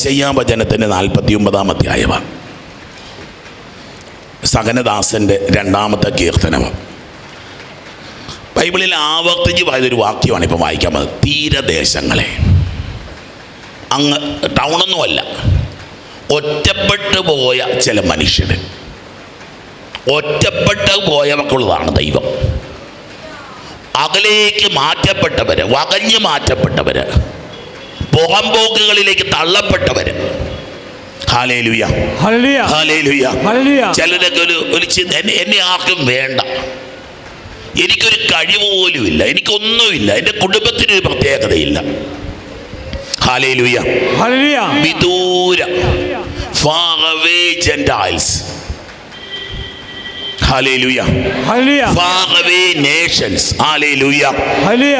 യശയ്യാ വചനത്തിന്റെ നാൽപ്പത്തി ഒമ്പതാം അധ്യായവ. സകനദാസന്റെ രണ്ടാമത്തെ കീർത്തനം ബൈബിളിൽ ആവർത്തിച്ച് പറയുന്നൊരു വാക്യമാണ് ഇപ്പം വായിക്കാൻ പോകുന്നത്. തീരദേശങ്ങളെ. അങ്ങ് ടൗണൊന്നുമല്ല. ഒറ്റപ്പെട്ടു പോയ ചില മനുഷ്യർ ഒറ്റപ്പെട്ട് പോയവർക്കുള്ളതാണ് ദൈവം. അകലേക്ക് മാറ്റപ്പെട്ടവർ വകഞ്ഞ് മാറ്റപ്പെട്ടവർ പുറംപോക്കുകളിലേക്ക് തള്ളപ്പെട്ടവർ ചിലരൊക്കെ ഒരു ഒരു എന്നെ ആർക്കും വേണ്ട. എനിക്കൊരു കഴിവ് പോലും ഇല്ല. എനിക്കൊന്നുമില്ല. എന്റെ കുടുംബത്തിന് ഒരു പ്രത്യേകതയില്ല. വിദൂര. Far away Gentiles.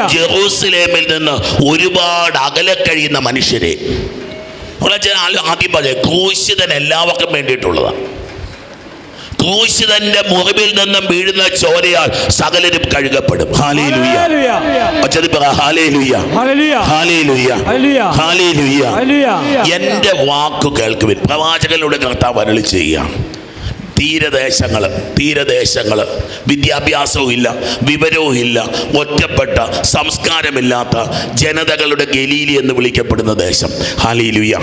ജെറൂസലേമിൽ നിന്ന് ഒരുപാട് അകലെ കഴിയുന്ന മനുഷ്യരെ. ആദ്യം പറയാം ക്രൂശിതൻ എല്ലാവർക്കും വേണ്ടിയിട്ടുള്ളതാണ്. ക്രൂശിതന്റെ മുറിവിൽ നിന്നും വീഴുന്ന ചോരയാൽ സകലരും കഴുകപ്പെടും. എന്റെ വാക്കു കേൾക്കുവിൻ പ്രവാചകനിലൂടെ കർത്താവ് അരളി ചെയ്യുകയാണ്. തീരദേശങ്ങൾ തീരദേശങ്ങൾ വിദ്യാഭ്യാസവും ഇല്ല വിവരവും ഇല്ല ഒറ്റപ്പെട്ട സംസ്കാരമില്ലാത്ത ജനതകളുടെ ഗലീലി എന്ന് വിളിക്കപ്പെടുന്ന ദേശം hallelujah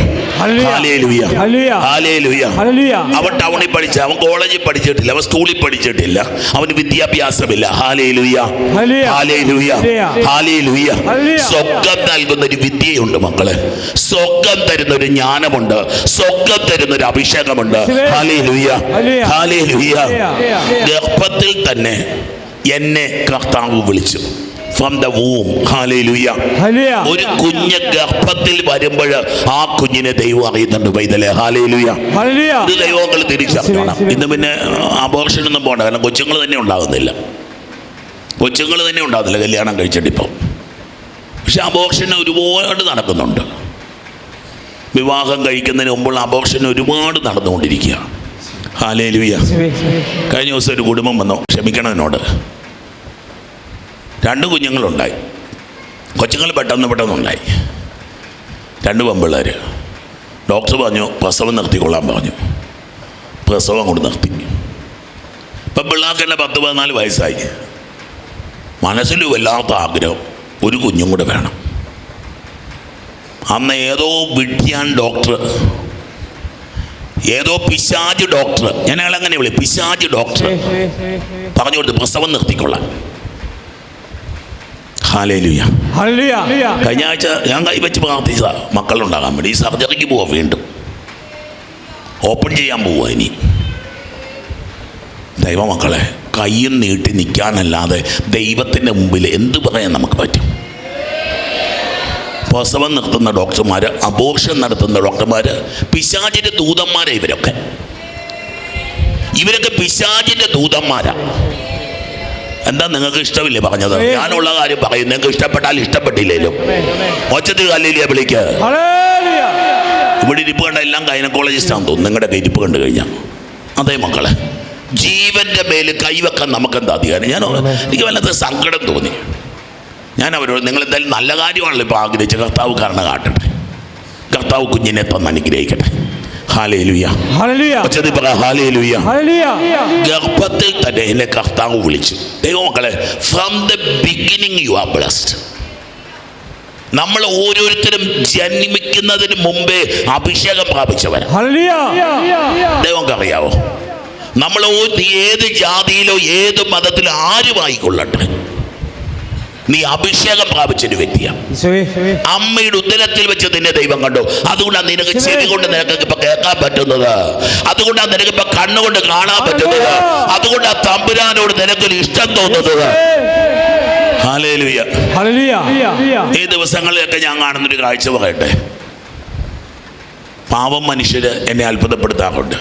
hallelujah. Hallelujah hallelujah. Hallelujah അവൻ ടൗണിൽ പഠിച്ച അവൻ കോളേജിൽ പഠിച്ചിട്ടില്ല അവൻ സ്കൂളിൽ പഠിച്ചിട്ടില്ല അവന് വിദ്യാഭ്യാസമില്ല ഹാലേലുയ സ്വർഗം നൽകുന്ന ഒരു വിദ്യയുണ്ട് മക്കളെ സ്വർഗം തരുന്ന ഒരു ജ്ഞാനമുണ്ട് സ്വർഗം തരുന്ന ഒരു അഭിഷേകമുണ്ട്. ഹാലേലുയ. ഗർഭത്തിൽ തന്നെ എന്നെ കർത്താവ് വിളിച്ചു. ഫ്രം ദ വൂം ഹാലേലുയ ഒരു കുഞ്ഞ് ഗർഭത്തിൽ വരുമ്പോൾ ആ കുഞ്ഞിനെ ദൈവം അറിയുന്നുണ്ട് പൈതലെ ഹാലേലുയ ഇത് ദൈവങ്ങൾ തിരിച്ചറിയണം. ഇന്ന് പിന്നെ അബോർഷനൊന്നും പോകണ്ട കാരണം കൊച്ചുങ്ങൾ തന്നെ ഉണ്ടാകുന്നില്ല. കൊച്ചുങ്ങൾ തന്നെ ഉണ്ടാകുന്നില്ല. കല്യാണം കഴിച്ചിട്ട് ഇപ്പം. പക്ഷെ അബോർഷൻ ഒരുപാട് നടക്കുന്നുണ്ട്. വിവാഹം കഴിക്കുന്നതിന് മുമ്പുള്ള അബോർഷൻ ഒരുപാട് നടന്നുകൊണ്ടിരിക്കുക ഹാലേലുയ. കഴിഞ്ഞ ദിവസം ഒരു കുടുംബം വന്നു ക്ഷമിക്കണം എന്നോട്. രണ്ട് കുഞ്ഞുങ്ങളുണ്ടായി. കൊച്ചുങ്ങൾ പെട്ടെന്ന് പെട്ടെന്നുണ്ടായി. രണ്ട് പെമ്പിള്ളേർ ഡോക്ടർ പറഞ്ഞു പ്രസവം നിർത്തിക്കൊള്ളാൻ പറഞ്ഞു. പ്രസവം കൊണ്ട് നിർത്തി. ഇപ്പം പിള്ളേർക്ക് തന്നെ പത്ത് പതിനാല് വയസ്സായി. മനസ്സിൽ വല്ലാത്ത ആഗ്രഹം ഒരു കുഞ്ഞും കൂടെ വേണം. അന്ന് ഏതോ വിട്ടിയാൻ ഡോക്ടർ ഏതോ പിശാജ് ഡോക്ടർ. ഞാൻ അയാൾ അങ്ങനെ വിളി പിശാജ് ഡോക്ടർ. പറഞ്ഞു കൊടുത്ത് പ്രസവം നിർത്തിക്കൊള്ളാൻ. കഴിഞ്ഞ ആഴ്ച ഞാൻ കൈവച്ച് പ്രാർത്ഥിച്ചതാ മക്കളുണ്ടാകാൻ വേണ്ടി ഈ സർജറിക്ക് പോവാ വീണ്ടും. ഓപ്പൺ ചെയ്യാൻ പോവാ ഇനി. ദൈവമക്കളെ കയ്യും നീട്ടി നിൽക്കാനല്ലാതെ ദൈവത്തിന്റെ മുമ്പിൽ എന്ത് പറയാൻ നമുക്ക് പറ്റും? പ്രസവം നടത്തുന്ന ഡോക്ടർമാർ അബോർഷൻ നടത്തുന്ന ഡോക്ടർമാർ പിശാചിന്റെ ദൂതന്മാരെ ഇവരൊക്കെ. ഇവരൊക്കെ പിശാചിന്റെ ദൂതന്മാരാ. എന്താ നിങ്ങൾക്ക് ഇഷ്ടമില്ലേ പറഞ്ഞത്? ഞാനുള്ള കാര്യം പറയും നിങ്ങൾക്ക് ഇഷ്ടപ്പെട്ടാൽ ഇഷ്ടപ്പെട്ടില്ലേലും. ഒച്ചത്തിൽ കല്ലില്ലേ വിളിക്ക്. ഇവിടെ ഇരിപ്പ് കണ്ട എല്ലാം ഗൈനക്കോളജിസ്റ്റാന്ന് തോന്നുന്നു. നിങ്ങളുടെ ഇരിപ്പ് കണ്ടു കഴിഞ്ഞാൽ. അതേ മക്കളെ ജീവന്റെ മേൽ കൈവെക്കാൻ നമുക്ക് എന്താ അധികാരം? ഞാൻ എനിക്ക് വല്ലാത്ത സങ്കടം തോന്നി. ഞാൻ അവരോട് നിങ്ങൾ എന്തായാലും നല്ല കാര്യമാണല്ലോ ഇപ്പോൾ ആഗ്രഹിച്ച കർത്താവ് കാരണം കാട്ടട്ടെ. കർത്താവ് കുഞ്ഞിനെ തന്ന് അനുഗ്രഹിക്കട്ടെ. ഗർഭത്തിൽ തന്നെ എന്നെ കർത്താവ് വിളിച്ചു. ദൈവമക്കളെ from the beginning you are blessed നമ്മൾ ഓരോരുത്തരും ജന്മിക്കുന്നതിന് മുമ്പേ അഭിഷേകം ഹല്ലേലൂയ. ദൈവങ്ങൾക്ക് അറിയാവോ? നമ്മൾ ഏത് ജാതിയിലോ ഏത് മതത്തിലോ ആരുമായിക്കൊള്ളട്ടെ. നീ അഭിഷേകം പ്രാപിച്ച ഒരു വ്യക്തിയാണ് അമ്മയുടെ ഉദരത്തിൽ വെച്ച് നിന്നെ ദൈവം കണ്ടു. അതുകൊണ്ടാണ് നിനക്ക് ചെവി കൊണ്ട് നിനക്ക് ഇപ്പൊ കേൾക്കാൻ പറ്റുന്നത്. അതുകൊണ്ടാണ് നിനക്ക് ഇപ്പൊ കണ്ണുകൊണ്ട് കാണാൻ പറ്റുന്നത്. അതുകൊണ്ടാണ് തമ്പുരാനോട് നിനക്കൊരു ഇഷ്ടം തോന്നുന്നത്. ഈ ദിവസങ്ങളിലൊക്കെ ഞാൻ കാണുന്നൊരു കാഴ്ച പറയട്ടെ. പാവം മനുഷ്യര് എന്നെ അത്ഭുതപ്പെടുത്താറുണ്ട്.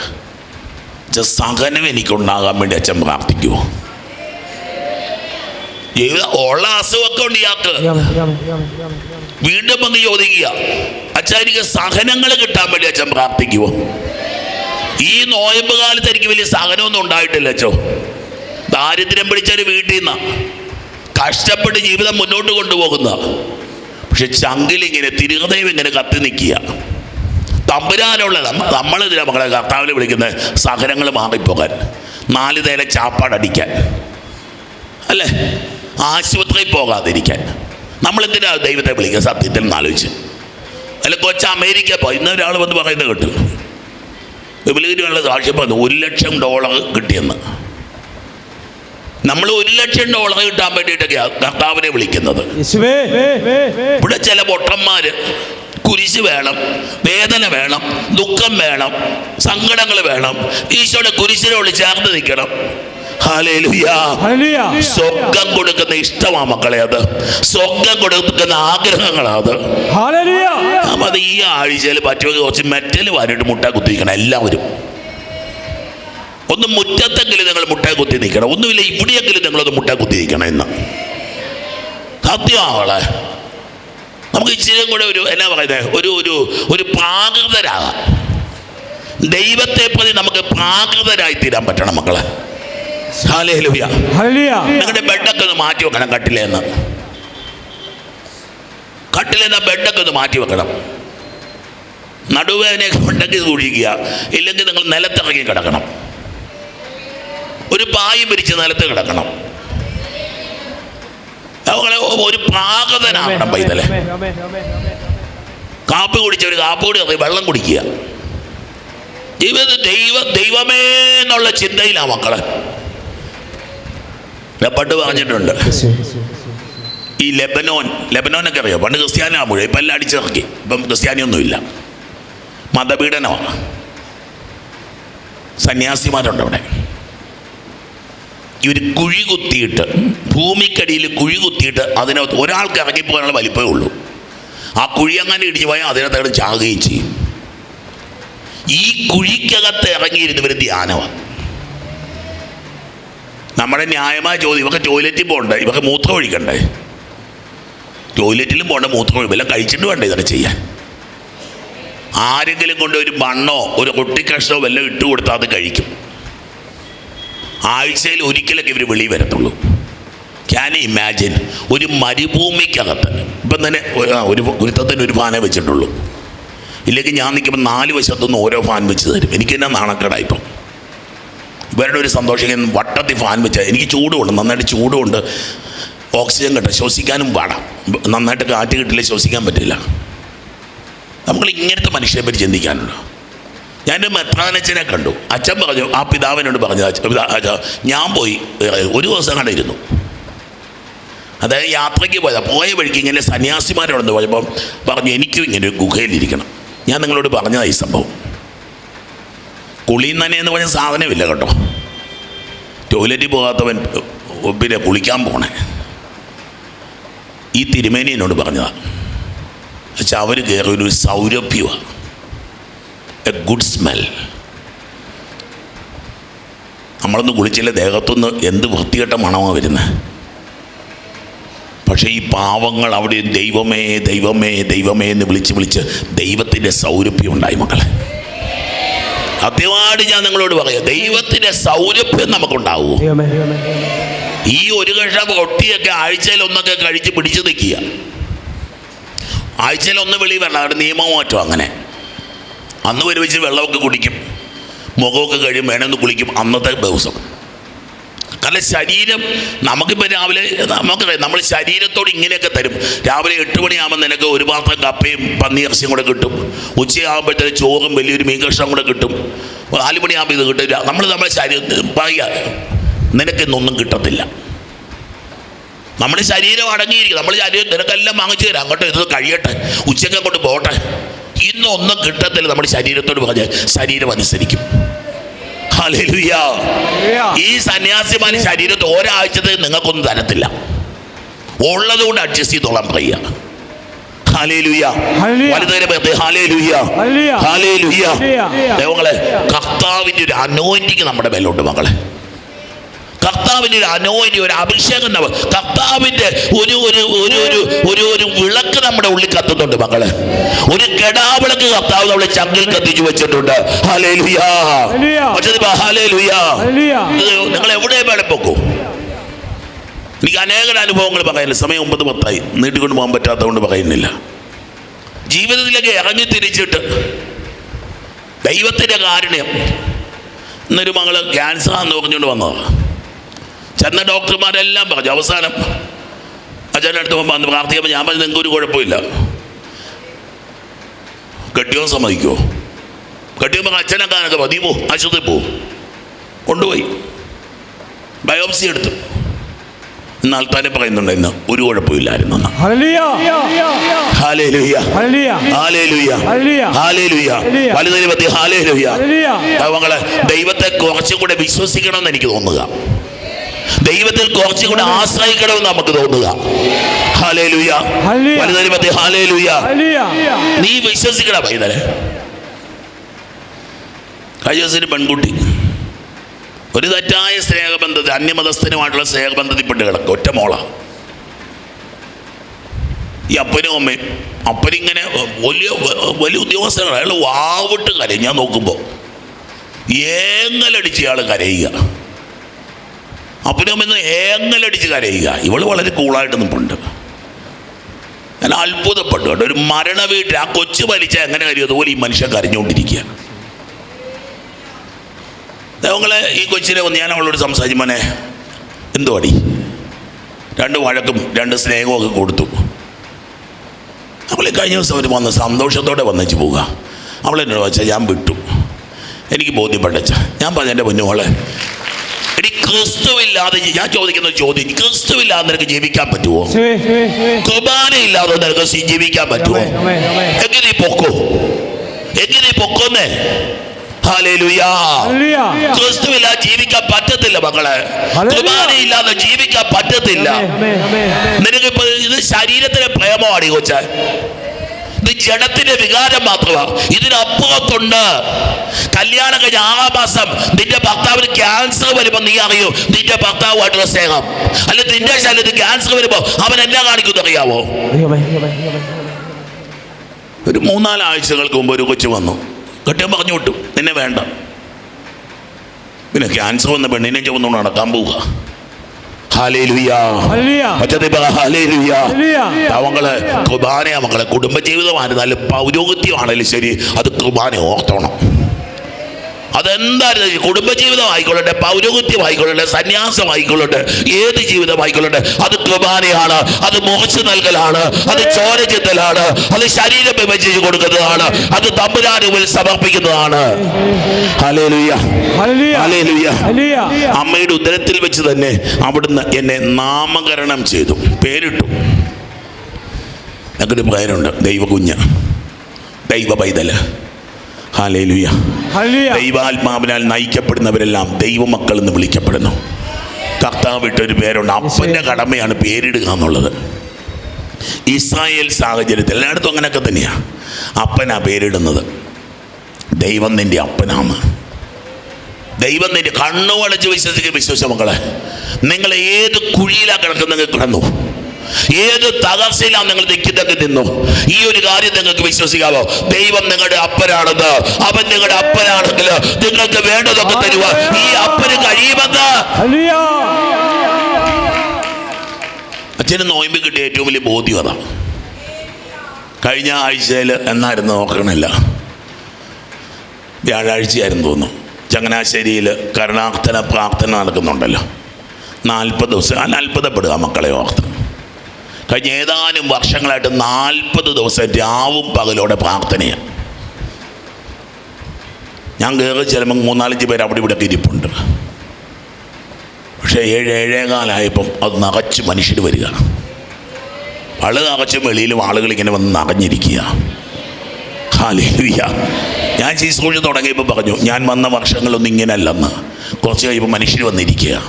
സഹനം എനിക്കുണ്ടാകാൻ വേണ്ടി അച്ഛൻ പ്രാർത്ഥിക്കുമോ ഉള്ള അസുഖമൊക്കെ ഉണ്ട് ഇയാൾക്ക്. വീണ്ടും അങ്ങ് ചോദിക്കുക അച്ഛാ എനിക്ക് സഹനങ്ങൾ കിട്ടാൻ വേണ്ടി അച്ഛൻ പ്രാർത്ഥിക്കുമോ ഈ നോയമ്പ് കാലത്ത് എനിക്ക് വലിയ സഹനമൊന്നും ഉണ്ടായിട്ടില്ല അച്ഛോ. ദാരിദ്ര്യം പിടിച്ചൊരു വീട്ടിൽ നിന്ന. കഷ്ടപ്പെട്ട് ജീവിതം മുന്നോട്ട് കൊണ്ടുപോകുന്ന. പക്ഷെ ചങ്കിലിങ്ങനെ തിരുഹൃദയം ഇങ്ങനെ കത്തി നിൽക്കുക. തമ്പുരാനുള്ള നമ്മ- നമ്മളെതിരാ മകളെ കർത്താവിനെ വിളിക്കുന്നത് സഹനങ്ങൾ മാറിപ്പോകാൻ. നാല് നേരെ ചാപ്പാടടിക്കാൻ. അല്ലേ? ആശുപത്രിയിൽ പോകാതിരിക്കാൻ. നമ്മളെന്തിനാ ദൈവത്തെ വിളിക്കുക? സത്യത്തിൽ ആലോചിച്ച്. അല്ല കൊച്ച അമേരിക്ക പോയി. ഇന്ന് ഒരാൾ വന്ന് പറയുന്നത് കേട്ടു. വിപുലീകരിക്കാനുള്ള സാക്ഷ്യം പറഞ്ഞു ഒരു ലക്ഷം ഡോളർ കിട്ടിയെന്ന്. നമ്മൾ ഒരു ലക്ഷം ഡോളർ കിട്ടാൻ വേണ്ടിയിട്ടൊക്കെയാണ് കർത്താവിനെ വിളിക്കുന്നത്. ഇവിടെ ചില പൊട്ടന്മാര് കുരിശ് വേണം വേദന വേണം ദുഃഖം വേണം സങ്കടങ്ങൾ വേണം. ഈശോയുടെ കുരിശിനോട് ചേർന്ന് നിൽക്കണം. സ്വർഗം കൊടുക്കുന്ന ഇഷ്ടമാ മക്കളെ അത്. സ്വർഗം കൊടുക്കുന്ന ആഗ്രഹങ്ങളാ അത്. ഈ ആഴ്ചയിൽ പറ്റുമെങ്കിൽ കുറച്ച് മെറ്റൽ വാരിട്ട് മുട്ട കുത്തിക്കണം എല്ലാവരും ഒന്ന് മുറ്റത്തെങ്കിലും നിങ്ങൾ മുട്ട കുത്തി നിൽക്കണം. ഒന്നുമില്ല ഇവിടെയെങ്കിലും നിങ്ങളൊന്ന് മുട്ട കുത്തി നിൽക്കണം എന്ന്. സത്യമാവളെ നമുക്ക് ഇച്ചിരി കൂടെ ഒരു എന്നാ പറയുന്നത് ഒരു ഒരു ഒരു പ്രാകൃതരാകാം. ദൈവത്തെ പ്രതി നമുക്ക് പ്രാകൃതരായി തീരാൻ പറ്റണം മക്കളെ. നിങ്ങളുടെ ബെഡൊക്കെ ഒന്ന് മാറ്റി വെക്കണം കട്ടിലേന്ന് കട്ടിലേന്ന് ബെഡൊക്കെ ഒന്ന് മാറ്റി വെക്കണം. നടുവേദനയൊക്കെ ഉണ്ടെങ്കിൽ സൂക്ഷിക്കുക ഇല്ലെങ്കിൽ നിങ്ങൾ നിലത്തിറങ്ങി കിടക്കണം. ഒരു പായി പിരിച്ച് നിലത്ത് കിടക്കണം. ഒരു പ്രാകൃതനാകണം പൈതലെ. കാപ്പി കുടിച്ച ഒരു കാപ്പി കൂടി ഇറങ്ങി വെള്ളം കുടിക്കുക. ജീവിതത്തിൽ ദൈവ ദൈവമേ എന്നുള്ള ചിന്തയിലാണ് മക്കളെ. ഞാൻ പണ്ട് പറഞ്ഞിട്ടുണ്ട്. ഈ ലെബനോൻ ലെബനോനൊക്കെ അറിയോ? പണ്ട് ക്രിസ്ത്യാനാകുമ്പോഴേ ഇപ്പം എല്ലാം അടിച്ചിറക്കി ഇപ്പം ക്രിസ്ത്യാനി ക്രിസ്ത്യാനിയൊന്നുമില്ല. മതപീഡനമാണ്. സന്യാസിമാരുണ്ട് അവിടെ. ഇവർ കുഴി കുത്തിയിട്ട് ഭൂമിക്കടിയിൽ കുഴി കുത്തിയിട്ട് അതിനകത്ത് ഒരാൾക്ക് ഇറങ്ങിപ്പോകാനുള്ള വലിപ്പമേ ഉള്ളൂ. ആ കുഴി അങ്ങനെ ഇടിഞ്ഞു പോയാൽ അതിനകത്ത് ചാകുകയും ചെയ്യും. ഈ കുഴിക്കകത്ത് ഇറങ്ങിയിരുന്നവർ ധ്യാനമാണ് നമ്മുടെ ന്യായമായ ചോദ്യം. ഇവക്ക് ടോയ്ലറ്റിൽ പോകണ്ടേ ഇവക്ക് മൂത്രം ഒഴിക്കണ്ടേ? ടോയ്ലറ്റിലും പോകണ്ട മൂത്രം ഒഴിക്കും. എല്ലാം കഴിച്ചിട്ട് വേണ്ടേ ഇതൊക്കെ ചെയ്യാൻ? ആരെങ്കിലും കൊണ്ട് ഒരു മണ്ണോ ഒരു റൊട്ടിക്കഷ്ണോ വല്ലതും ഇട്ട് കൊടുത്താൽ അത് കഴിക്കും. ആഴ്ചയിൽ ഒരിക്കലൊക്കെ ഇവർ വെളി വരത്തുള്ളൂ. ക്യാൻ ഇമാജിൻ ഒരു മരുഭൂമിക്കകത്ത്. ഇപ്പം തന്നെ ഒരു- ഗുരുത്തത്തിന് ഒരു ഫാനേ വെച്ചിട്ടുള്ളൂ. ഇല്ലെങ്കിൽ ഞാൻ നിൽക്കുമ്പോൾ നാല് വശത്തുനിന്ന് ഓരോ ഫാൻ വെച്ച് തരും. എനിക്ക് തന്നെ നാണക്കേടാ ഇവരുടെ ഒരു സന്തോഷം വട്ടത്തിൽ ഫാൻ വെച്ചാൽ എനിക്ക് ചൂടുമുണ്ട് നന്നായിട്ട് ചൂടുമുണ്ട് ഓക്സിജൻ കിട്ടും ശ്വസിക്കാനും പാടാം. നന്നായിട്ട് കാറ്റ് കിട്ടില്ല ശ്വസിക്കാൻ പറ്റില്ല. നമ്മൾ ഇങ്ങനത്തെ മനുഷ്യരെ പറ്റി ചിന്തിക്കാനുള്ളൂ ഞാൻ മെത്രാനച്ഛനെ കണ്ടു. അച്ഛൻ പറഞ്ഞു ആ പിതാവിനോട് പറഞ്ഞു "അച്ഛ- അച്ഛാ, ഞാൻ പോയി ഒരു ദിവസം കണ്ടിരുന്നു അതായത് യാത്രയ്ക്ക് പോയതാ. പോയ വഴിക്ക് ഇങ്ങനെ സന്യാസിമാരോടൊന്ന് പോയപ്പം പറഞ്ഞു എനിക്കും ഇങ്ങനെ ഒരു ഗുഹയിലിരിക്കണം. ഞാൻ നിങ്ങളോട് പറഞ്ഞതാണ് ഈ സംഭവം. കുളിയും തന്നെ എന്ന് പറഞ്ഞ സാധനമില്ല കേട്ടോ. ടോയ്ലറ്റിൽ പോകാത്തവൻ പിന്നെ കുളിക്കാൻ പോണേ. ഈ തിരുമേനി എന്നോട് പറഞ്ഞതാണ് പക്ഷെ അവർ കയറി ഒരു സൗരഭ്യമാണ് എ ഗുഡ് സ്മെൽ. നമ്മളൊന്ന് കുളിച്ചില്ല ദേഹത്തുനിന്ന് എന്ത് വൃത്തികെട്ട മണമാണ് വരുന്നത് പക്ഷേ ഈ പാവങ്ങൾ അവിടെ ദൈവമേ ദൈവമേ ദൈവമേ എന്ന് വിളിച്ച് വിളിച്ച് ദൈവത്തിന്റെ സൗരഭ്യം ഉണ്ടായി മക്കളെ. സത്യമായിട്ട് ഞാൻ നിങ്ങളോട് പറയാം. ദൈവത്തിന്റെ സൗരഭ്യം നമുക്കുണ്ടാവും. ഈ ഒരു കഷം ഒട്ടിയൊക്കെ ആഴ്ചയിൽ ഒന്നൊക്കെ കഴിച്ച് പിടിച്ചു നിൽക്കുക. ആഴ്ചയിൽ ഒന്ന് വെളി വരണം. അവിടെ നിയമം മാറ്റം അങ്ങനെ. അന്ന് ഒരുമിച്ച് വെള്ളമൊക്കെ കുടിക്കും. മുഖമൊക്കെ കഴിയും. വേണമെന്ന് കുളിക്കും. അന്നത്തെ ദിവസം. കാരണം ശരീരം നമുക്കിപ്പോൾ രാവിലെ നമുക്കറിയാം നമ്മൾ ശരീരത്തോട് ഇങ്ങനെയൊക്കെ തരും. രാവിലെ എട്ട് മണിയാകുമ്പോൾ നിനക്ക് ഒരു പാത്രം കപ്പയും പന്നിയിറച്ചിയും കൂടെ കിട്ടും. ഉച്ചയാകുമ്പോഴത്തേക്ക് ചോറും വലിയൊരു മീൻ കഷ്ണം കൂടെ കിട്ടും. നാല് മണിയാകുമ്പോൾ ഇത് കിട്ടും. നമ്മൾ നമ്മുടെ ശരീരത്തിൽ പറയുക നിനക്കിന്നൊന്നും കിട്ടത്തില്ല. നമ്മുടെ ശരീരം അടങ്ങിയിരിക്കും. നമ്മൾ ശരീരം നിനക്കെല്ലാം വാങ്ങിച്ചു തരാം. അങ്ങോട്ട് ഇത് കഴിയട്ടെ. ഉച്ചയ്ക്ക് അങ്ങോട്ട് പോട്ടെ. ഇന്നൊന്നും കിട്ടത്തില്ല നമ്മുടെ ശരീരത്തോട് പറഞ്ഞാൽ ശരീരം അനുസരിക്കും. ഈ സന്യാസിമാരി ശരീരത്ത് ഒരാഴ്ചത്തെ നിങ്ങൾക്കൊന്നും തരത്തില്ല. ഉള്ളത് കൊണ്ട് അഡ്ജസ്റ്റ് ചെയ്തോളാൻ പറയുക. ദൈവങ്ങളെ കർത്താവിന്റെ ഒരു അനോയിന്റിങ് നമ്മുടെ മേലോട്ട് മകളെ കർത്താവിന്റെ ഒരു അനോയിനി ഒരു അഭിഷേകം നമ്മൾ കർത്താവിന്റെ ഒരു ഒരു ഒരു ഒരു ഒരു ഒരു വിളക്ക് നമ്മുടെ ഉള്ളിൽ കത്തുന്നുണ്ട് മകൾ ഒരു കെടാവിളക്ക് കർത്താവ് നമ്മളെ ചങ്ങിൽ കത്തിച്ചു വെച്ചിട്ടുണ്ട്. നിങ്ങൾ എവിടെ വേണം പൊക്കും. എനിക്ക് അനേക അനുഭവങ്ങൾ പറയുന്നില്ല സമയം ഒമ്പത് പത്തായി. നീട്ടിക്കൊണ്ട് പോകാൻ പറ്റാത്തതുകൊണ്ട് പറയുന്നില്ല. ജീവിതത്തിലേക്ക് ഇറങ്ങി തിരിച്ചിട്ട് ദൈവത്തിന്റെ കാരുണ്യം. ഇന്നൊരു മകൾ ക്യാൻസർ ആണെന്ന് പറഞ്ഞുകൊണ്ട് വന്നതാണ് ചെന്ന ഡോക്ടർമാരെല്ലാം പറഞ്ഞു അവസാനം അച്ഛന്റെ അടുത്ത് അന്ന് പ്രാർത്ഥിക്കുമ്പോൾ ഞാൻ പറഞ്ഞു നിങ്ങൾക്ക് ഒരു കുഴപ്പമില്ല കെട്ടിയോ സമ്മതിക്കുമോ അച്ഛനെ കാണാനൊക്കെ മതി പോ ആശുപത്രി പോ. കൊണ്ടുപോയി. ബയോപ്സി എടുത്തു. എന്നാൽ തന്നെ പറയുന്നുണ്ട് ഇന്ന് ഒരു കുഴപ്പമില്ലായിരുന്നു ദൈവത്തെ കുറച്ചും കൂടെ വിശ്വസിക്കണം എന്ന് എനിക്ക് തോന്നുക. ദൈവത്തിൽ കുറച്ചും കൂടെ ആശ്രയിക്കണമെന്ന് നമുക്ക് തോന്നുക. നീ വിശ്വസിക്കണ പൈതലെ. കഴിഞ്ഞ ദിവസം പെൺകുട്ടി ഒരു തെറ്റായ സ്നേഹബന്ധത്തിൽ അന്യമതസ്ഥനുമായിട്ടുള്ള സ്നേഹബന്ധത്തിൽ പെട്ട് കിടക്കും ഒറ്റ മോള. ഈ അപ്പനും അമ്മയും അപ്പനിങ്ങനെ വലിയ വലിയ ഉദ്യോഗസ്ഥനാണ്. അയാൾ വാവിട്ട് കരയും. ഞാൻ നോക്കുമ്പോൾ ഏങ്ങലടിച്ച് ഇയാൾ കരയുക. അപ്പനും അമ്മയും ഏങ്ങലടിച്ച് കരയുക. ഇവൾ വളരെ കൂളായിട്ട് നിൽപ്പുണ്ട് ഞാൻ അത്ഭുതപ്പെട്ടു കേട്ടോ. ഒരു മരണ വീട്ടിൽ ആ കൊച്ചു വലിച്ച എങ്ങനെ കരയും? അതുപോലെ ഈ മനുഷ്യൻ കരഞ്ഞുകൊണ്ടിരിക്കുക ദൈവങ്ങളെ ഈ കൊച്ചിനെ ഒന്ന് ഞാൻ അവളോട് സംസാരിച്ചു മോനെ എന്തോ അടി രണ്ട് വഴക്കും രണ്ട് സ്നേഹവും ഒക്കെ കൊടുത്തു. അവൾ കഴിഞ്ഞ ദിവസം അവർ വന്ന് സന്തോഷത്തോടെ വന്നേച്ച് പോവുക. അവളെന്നോട് വെച്ചാൽ ഞാൻ വിട്ടു. എനിക്ക് ബോധ്യപ്പെട്ടച്ച ഞാൻ പറഞ്ഞ എന്റെ പൊന്നുമോളെ എടി ക്രിസ്തുവില്ലാതെ ഞാൻ ചോദിക്കുന്ന ചോദ്യം ക്രിസ്തുവില്ലാതെ നിനക്ക് ജീവിക്കാൻ പറ്റുമോ. കുർബാനയില്ലാതെ നിനക്ക് ജീവിക്കാൻ പറ്റുമോ. എങ്ങനെ പൊക്കോ എങ്ങനെ പൊക്കോന്നേ. ക്രിസ്തുവില്ലാതെ ജീവിക്കാൻ പറ്റത്തില്ല മക്കളെ. കുർബാനയില്ലാതെ ജീവിക്കാൻ പറ്റത്തില്ല. നിനക്ക് ഇത് ശരീരത്തിന് പ്രേമമാണ് ഈ കൊച്ച ഇത് ജഡത്തിന്റെ വികാരം മാത്രമാണ്. ഇതിനപ്പുറത്തുണ്ട്. കല്യാണം കഴിഞ്ഞ ആറാം മാസം നിന്റെ ഭർത്താവിന് ക്യാൻസർ വരുമ്പോൾ നീ അറിയോ? നിന്റെ ഭർത്താവുമായിട്ടുള്ള സ്നേഹം. അല്ലെ നിന്റെ ശരീരത്തിൽ ക്യാൻസർ വരുമ്പോൾ അവൻ എന്നെ കാണിക്കുന്നു അറിയാവോ. ഒരു മൂന്നാൽ ആഴ്ചകൾക്ക് മുമ്പ് ഒരു കൊച്ചു വന്നു. കെട്ടിയം പറഞ്ഞു വിട്ടു. നിന്നെ വേണ്ട. പിന്നെ ക്യാൻസർ വന്ന പെണ്ണിനെ ചുമന്നുകൊണ്ട് നടക്കാൻ പോവുക ഹാലേലുയാ ഹല്ലേലൂയ. മറ്റേ പറ ഹാലേലുയാ ഹല്ലേലൂയ. അവങ്ങൾ കുർബാനയാ മക്കളെ കുടുംബജീവിതമായിരുന്നാലും പൗരോഗത്യമാണെങ്കിലും ശരി അത് കുർബാന ഓർത്തോണം. അതെന്തായിരുന്നു കുടുംബജീവിതം ആയിക്കൊള്ളട്ടെ പൗരോഹിത്യം ആയിക്കൊള്ളട്ടെ സന്യാസം ആയിക്കൊള്ളട്ടെ ഏത് ജീവിതം ആയിക്കൊള്ളട്ടെ അത് കൃപാനയാണ് അത് മോശം നൽകലാണ് അത് ചോര ചിത്തലാണ് അത് ശരീരം വിഭജിച്ച് കൊടുക്കുന്നതാണ് അത് സമർപ്പിക്കുന്നതാണ് ഹല്ലേലൂയ. Hallelujah hallelujah. അമ്മയുടെ ഉദരത്തിൽ വെച്ച് തന്നെ അവിടുന്ന് എന്നെ നാമകരണം ചെയ്തു പേരിട്ടു ഞങ്ങൾക്കൊരു പേരുണ്ട് ദൈവകുഞ്ഞ് ദൈവ പൈതൽ. ദൈവാത്മാവിനാൽ നയിക്കപ്പെടുന്നവരെല്ലാം ദൈവമക്കൾ എന്ന് വിളിക്കപ്പെടുന്നു. കർത്താവ് വിട്ടൊരു പേരുണ്ട്. അപ്പന്റെ കടമയാണ് പേരിടുക എന്നുള്ളത്. ഇസ്രായേൽ സാഹചര്യത്തിൽ എല്ലായിടത്തും അങ്ങനെയൊക്കെ തന്നെയാണ് അപ്പനാ പേരിടുന്നത്. ദൈവം നിന്റെ അപ്പനാണ്. ദൈവം നിന്റെ കണ്ണു വളച്ച് വിശ്വസിക്കുക വിശ്വസിച്ച മക്കളെ. നിങ്ങൾ ഏത് കുഴിയിലാണ് കിടക്കുന്നെങ്കിൽ കിടന്നു കിടന്നു. ഏത് തകർച്ചയിലാണ് നിങ്ങൾ നിൽക്കുന്നതൊക്കെ നിന്നു? ഈ ഒരു കാര്യം നിങ്ങൾക്ക് വിശ്വസിക്കാവോ ദൈവം നിങ്ങളുടെ അപ്പനാണെന്ന്. അവൻ നിങ്ങളുടെ അപ്പനാണെങ്കിൽ നിങ്ങൾക്ക് വേണ്ടതൊക്കെ തരുക ഈ അപ്പന് കഴിയുമെന്ന്. അച്ഛന് നോയമ്പ് കിട്ടിയ ഏറ്റവും വലിയ ബോധ്യം അതാണ്. കഴിഞ്ഞ ആഴ്ചയിൽ എന്നായിരുന്നു നോക്കണില്ല വ്യാഴാഴ്ചയായിരുന്നു തോന്നുന്നു. ചങ്ങനാശ്ശേരിയിൽ കരുണാർത്ഥന പ്രാർത്ഥന നടക്കുന്നുണ്ടല്ലോ. നാൽപ്പത് ദിവസം ആ അത്ഭുതപ്പെടുക മക്കളെ ഓർത്ത്. കഴിഞ്ഞ ഏതാനും വർഷങ്ങളായിട്ട് നാൽപ്പത് ദിവസം രാവും പകലോടെ പ്രാർത്ഥനയാണ്. ഞാൻ കയറി ചിലപ്പോൾ മൂന്നാലഞ്ച് പേര് അവിടെ ഇവിടെ ഇരിപ്പുണ്ട്. പക്ഷേ ഏഴ് ഏഴേകാലായപ്പം അത് നിറച്ച് മനുഷ്യർ വരിക. പൾ നിറച്ചും വെളിയിലും ആളുകൾ ഇങ്ങനെ വന്ന് നിറഞ്ഞിരിക്കുക. ഹാലേലുയ്യ ഞാൻ ശുശ്രൂഷ തുടങ്ങിയപ്പോൾ പറഞ്ഞു ഞാൻ വന്ന വർഷങ്ങളൊന്നും ഇങ്ങനെയല്ലെന്ന്. കുറച്ച് കഴിയുമ്പോൾ മനുഷ്യർ വന്നിരിക്കുക.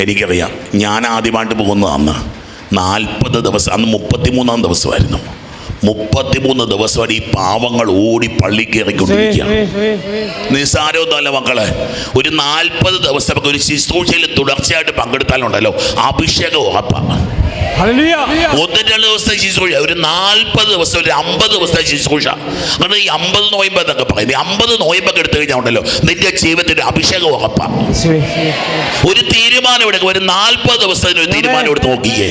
എനിക്കറിയാം ഞാൻ ആദ്യമായിട്ട് പോകുന്നതാണ് നാൽപ്പത് ദിവസം അന്ന് മുപ്പത്തിമൂന്നാം ദിവസമായിരുന്നു. മുപ്പത്തിമൂന്ന് ദിവസമായിട്ട് ഈ പാവങ്ങൾ ഓടി പള്ളി ഇറങ്ങിക്കൊണ്ടിരിക്കുകയാണ് നിസ്സാരമൊന്നുമല്ല മക്കളെ. ഒരു നാൽപ്പത് ദിവസം ഒരു ശുശ്രൂഷയിൽ തുടർച്ചയായിട്ട് പങ്കെടുത്താലുണ്ടല്ലോ. അഭിഷേകം ഉറപ്പാണ്. ഹല്ലേലൂയ. ഒന്ന് രണ്ട് ദിവസത്തെ ശുശ്രൂഷ ഒരു നാൽപ്പത് ദിവസം ഒരു അമ്പത് ദിവസത്തെ ശുശ്രൂഷ അങ്ങനെ ഈ അമ്പത് നോയമ്പ് എന്നൊക്കെ പറയുന്നത് ഈ അമ്പത് നോയമ്പൊക്കെ എടുത്തു കഴിഞ്ഞാൽ ഉണ്ടല്ലോ നിന്റെ ജീവിതത്തിൽ ഒരു അഭിഷേകം ഉറപ്പാണ് ഒരു തീരുമാനം എടുക്കുക ഒരു നാൽപ്പത് ദിവസത്തിന് ഒരു തീരുമാനം എടുത്ത് നോക്കിയേ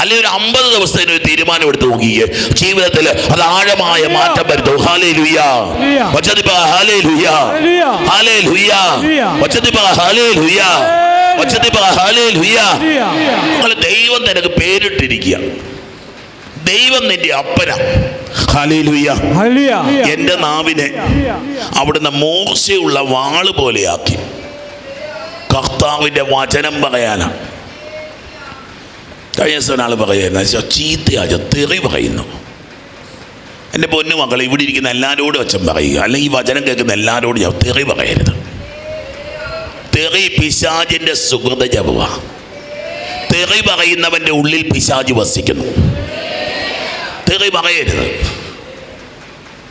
അല്ലെങ്കിൽ ഒരു അമ്പത് ദിവസത്തിന് ഒരു തീരുമാനം എടുത്ത് നോക്കിയേ ജീവിതത്തിൽ അത് ആഴമായ മാറ്റം വരുത്തും. ഹാലേ ലുയ്യ വച്ചതിപ്പ. ഹാലേ ലുയ്യ ഹാലേ ലുയ്യ വച്ചതിപ്പ. ഹാലേ ലുയ്യ നിങ്ങൾ ദൈവം നിനക്ക് പേരിട്ടിരിക്കുക. ദൈവം നിന്റെ അപ്പന. എന്റെ നാവിനെ അവിടുന്ന് മോശയുള്ള വാൾ പോലെയാക്കി. കർത്താവിന്റെ വചനം പറയാനാണ് കഴിഞ്ഞ ദിവസം ഒരാൾ പറയുന്നത് ചീത്തയാച്ച തെറി പറയുന്നു. എന്റെ പൊന്നു മക്കൾ ഇവിടെ ഇരിക്കുന്ന എല്ലാവരോടും അച്ഛൻ പറയുക അല്ലെങ്കിൽ ഈ വചനം കേൾക്കുന്ന എല്ലാവരോടും ഞാൻ തെറി പറയരുത്. തെറി പിശാജിന്റെ സുഹൃത ജപവ തെറി പറയുന്നവന്റെ ഉള്ളിൽ പിശാജ് വസിക്കുന്നു. തെറി പറയരുത്.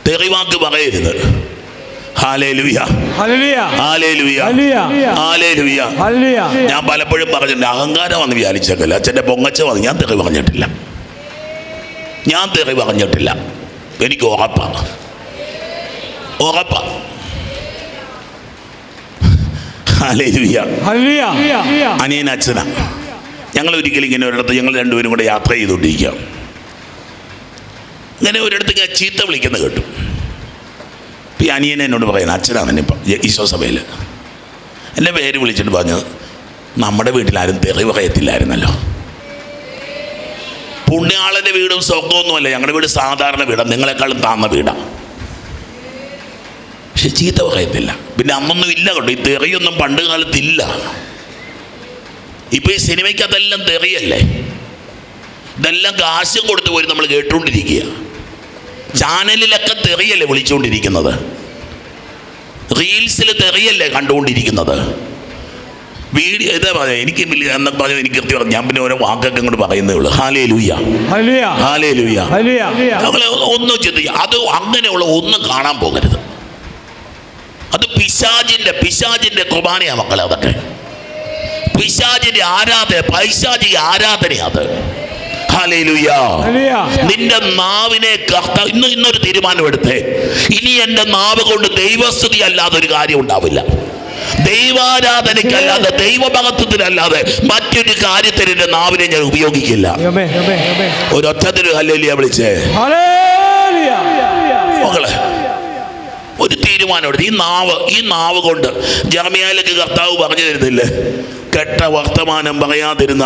തെറിവാക്ക് പറയരുത്. ഞാൻ പലപ്പോഴും പറഞ്ഞിട്ടുണ്ട് അഹങ്കാരം വന്ന് വിചാരിച്ചേക്കല്ല? അച്ഛന്റെ പൊങ്ങച്ച വന്ന്. ഞാൻ തെറി പറഞ്ഞിട്ടില്ല. ഞാൻ തെറി പറഞ്ഞിട്ടില്ല. എനിക്ക് ഉറപ്പാണ്. ഉറപ്പാ ഹാലേലുയ ഹല്ലേലൂയ അനിയൻ അച്ഛനാ. ഞങ്ങൾ ഒരിക്കലും ഇങ്ങനെ ഒരിടത്ത് ഞങ്ങൾ രണ്ടുപേരും കൂടെ യാത്ര ചെയ്തുകൊണ്ടിരിക്കുക ഇങ്ങനെ ഒരിടത്ത് ഞാൻ ചീത്ത വിളിക്കുന്ന കേട്ടു. ഇപ്പം ഈ അനിയൻ എന്നോട് പറയുന്നത് അച്ഛനാണ് എന്നെ ഇപ്പം ഈശോ സഭയിൽ എന്റെ പേര് വിളിച്ചിട്ട് പറഞ്ഞത് നമ്മുടെ വീട്ടിലാരും തെറി പറയത്തില്ലായിരുന്നല്ലോ. പുണ്യാളന്റെ വീടും സ്വർഗമൊന്നുമല്ല ഞങ്ങളുടെ വീട് സാധാരണ വീടാണ് നിങ്ങളെക്കാളും താന്ന വീടാണ് പക്ഷെ ചീത്ത പറയത്തില്ല. പിന്നെ അന്നൊന്നും ഇല്ല കേട്ടോ ഈ തെറിയൊന്നും പണ്ട് കാലത്തില്ല. ഇപ്പൊ ഈ സിനിമയ്ക്ക് അതെല്ലാം തെറിയല്ലേ? ഇതെല്ലാം കാശും കൊടുത്തു പോയി നമ്മൾ കേട്ടുകൊണ്ടിരിക്കുക. ചാനലിലൊക്കെ തെറിയല്ലേ വിളിച്ചുകൊണ്ടിരിക്കുന്നത്? റീൽസിൽ തെറിയല്ലേ കണ്ടുകൊണ്ടിരിക്കുന്നത്? വീഡിയോ ഇതാ പറയാം എനിക്ക് എന്നൊക്കെ പറഞ്ഞു എനിക്ക് കൃത്യം പറഞ്ഞു. ഞാൻ പിന്നെ ഓരോ വാക്കൊക്കെ ഇങ്ങോട്ട് പറയുന്നേ ഉള്ളൂ. ഹാലേ ലൂയ ഹാലേ ലൂയ നമ്മളെ ഒന്നും ചിന്തിക്കുക അത് അങ്ങനെയുള്ള ഒന്നും കാണാൻ പോകരുത്. അത് പിശാജിന്റെ പിശാജിന്റെ കുർബാനയാ മക്കളെ അതൊക്കെ. പിശാജിന്റെ ആരാധന പൈശാജി ആരാധനയാ അത്. നിന്റെ നാവിനെ ഇന്ന് ഇന്നൊരു തീരുമാനം എടുത്തേ. ഇനി എന്റെ നാവ് കൊണ്ട് ദൈവസ്തുതി അല്ലാതെ ഒരു കാര്യം ഉണ്ടാവില്ല. ദൈവാരാധനയ്ക്കല്ലാതെ ദൈവഭഗത്വത്തിനല്ലാതെ മറ്റൊരു കാര്യത്തിന് നാവിനെ ഞാൻ ഉപയോഗിക്കില്ല. ഒരൊറ്റത്തിന് ഹല്ലേലിയ വിളിച്ചേ ഹല്ലേലൂയ മകളെ ഒരു തീരുമാനം എടുത്ത് ഈ നാവ് ഈ നാവ് കൊണ്ട് ജർമിയാലേക്ക് കർത്താവ് പറഞ്ഞു തരുന്നില്ലേ? കെട്ട വർത്തമാനം പറയാതിരുന്ന